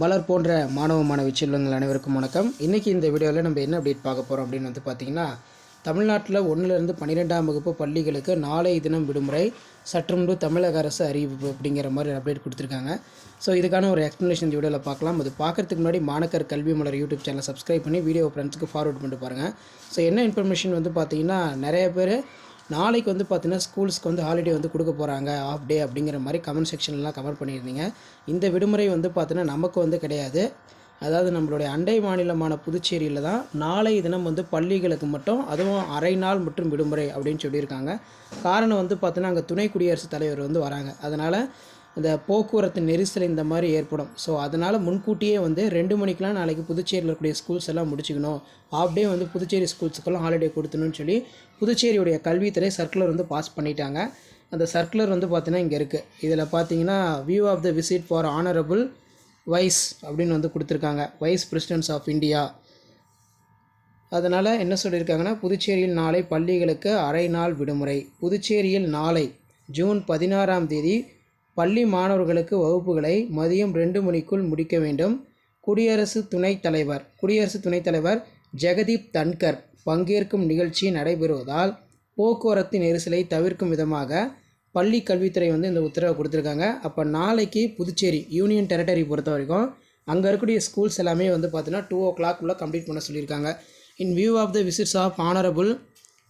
மலர் போன்ற மாணவ மாணவி செல்வங்கள் அனைவருக்கும் வணக்கம். இன்றைக்கி இந்த வீடியோவில் நம்ம என்ன அப்டேட் பார்க்க போகிறோம் அப்படின்னு வந்து பார்த்திங்கன்னா தமிழ்நாட்டில் ஒன்றிலிருந்து பன்னிரெண்டாம் வகுப்பு பள்ளிகளுக்கு நாளை தினம் விடுமுறை சற்று முன்பு தமிழக அரசு அறிவிப்பு அப்படிங்கிற மாதிரி அப்டேட் கொடுத்துருக்காங்க. ஸோ இதுக்கான ஒரு எக்ஸ்ப்ளனேஷன் இந்த வீடியோவில் பார்க்கலாம். அது பார்க்குறதுக்கு முன்னாடி மாணக்கர் கல்வி மலர் யூடியூப் சேனலை சப்ஸ்கிரைப் பண்ணி வீடியோ ஃப்ரெண்ட்ஸுக்கு ஃபார்வர்ட் பண்ணிட்டு பாருங்கள் ஸோ என்ன இன்ஃபர்மேஷன் வந்து பார்த்திங்கன்னா நிறைய பேர் நாளைக்கு வந்து பார்த்தீங்கன்னா ஸ்கூல்ஸ்க்கு வந்து ஹாலிடே வந்து கொடுக்க போகிறாங்க ஆஃப் டே அப்படிங்கிற மாதிரி கமெண்ட் செக்ஷன்லாம் கமெண்ட் பண்ணியிருந்தீங்க. இந்த விடுமுறை வந்து பார்த்தீங்கன்னா நமக்கு வந்து கிடையாது. அதாவது நம்மளுடைய அண்டை மாநிலமான புதுச்சேரியில் தான் நாளை தினம் வந்து பள்ளிகளுக்கு மட்டும் அதுவும் அரை நாள் மற்றும் விடுமுறை அப்படின்னு சொல்லியிருக்காங்க. காரணம் வந்து பார்த்தீங்கன்னா அங்கே துணை குடியரசுத் தலைவர் வந்து வராங்க. அதனால் இந்த போக்குவரத்து நெரிசல் இந்த மாதிரி ஏற்படும். ஸோ அதனால் முன்கூட்டியே வந்து ரெண்டு மணிக்கெலாம் நாளைக்கு புதுச்சேரியில் இருக்கக்கூடிய ஸ்கூல்ஸ் எல்லாம் முடிச்சுக்கணும். ஆஃப் டே வந்து புதுச்சேரி ஸ்கூல்ஸுக்கெல்லாம் ஹாலிடே கொடுத்தணும்னு சொல்லி புதுச்சேரியுடைய கல்வித்துறை சர்க்குலர் வந்து பாஸ் பண்ணிட்டாங்க. அந்த சர்க்குலர் வந்து பார்த்தீங்கன்னா இங்கே இருக்குது இதில் பார்த்தீங்கன்னா view of the visit for honourable vice அப்படின்னு வந்து கொடுத்துருக்காங்க. வைஸ் பிரசிடென்ட்ஸ் ஆஃப் இந்தியா அதனால் என்ன சொல்லியிருக்காங்கன்னா புதுச்சேரியில் நாளை பள்ளிகளுக்கு அரை நாள் விடுமுறை. புதுச்சேரியில் நாளை ஜூன் பதினாறாம் தேதி பள்ளி மாணவர்களுக்கு வகுப்புகளை மதியம் ரெண்டு மணிக்குள் முடிக்க வேண்டும். குடியரசு துணைத் தலைவர் குடியரசு துணைத் தலைவர் ஜெகதீப் தன்கர் பங்கேற்கும் நிகழ்ச்சி நடைபெறுவதால் போக்குவரத்து நெரிசலை தவிர்க்கும் விதமாக பள்ளி கல்வித்துறை வந்து இந்த உத்தரவை கொடுத்துருக்காங்க. அப்போ நாளைக்கு புதுச்சேரி யூனியன் டெரிட்டரி பொறுத்த வரைக்கும் அங்கே இருக்கக்கூடிய ஸ்கூல்ஸ் எல்லாமே வந்து பார்த்தீங்கன்னா டூ ஓ கிளாக்குள்ளே கம்ப்ளீட் பண்ண சொல்லியிருக்காங்க. In view of the visits of honourable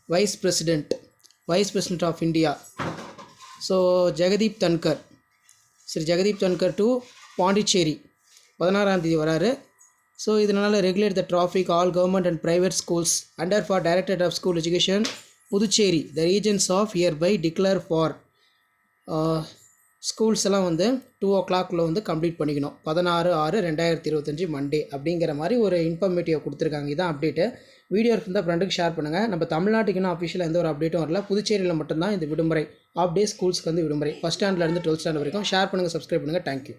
vice president vice president of India. So Jagdeep Dhankhar Shri Jagdeep Dhankhar to Pondicherry. பதினாறாம் தேதி வராரு. ஸோ இதனால் regulate the traffic all government and private schools under for directorate of school education Puducherry the regions of year by declare for schools எல்லாம் வந்து two ஓ கிளாக்குள்ளே வந்து complete பண்ணிக்கணும். பதினாறு ஆறு ரெண்டாயிரத்தி இருபத்தஞ்சி மண்டே அப்படிங்கிற மாதிரி ஒரு இன்ஃபர்மேட்டிவ் கொடுத்துருக்காங்க. இதான் அப்டேட்டு வீடியோ இருந்தால் ஃப்ரெண்டுக்கு ஷேர் பண்ணுங்கள் நம்ம தமிழ்நாட்டுக்கு இன்னும் அஃபிஷியலாக எந்த ஒரு அப்டேட்டும் வரல. புதுச்சேரியில் மட்டும்தான் இந்த விடுமுறை. ஆஃப் டே ஸ்கூல்ஸ்க்கு வந்து விடுமுறை. ஃபஸ்ட் ஸ்டாண்டர்ட்லேருந்து டுவெல்த் ஸ்டாண்டர்ட் வரைக்கும் ஷேர் பண்ணுங்கள் சப்ஸ்கிரைப் பண்ணுங்கள் தேங்க்யூ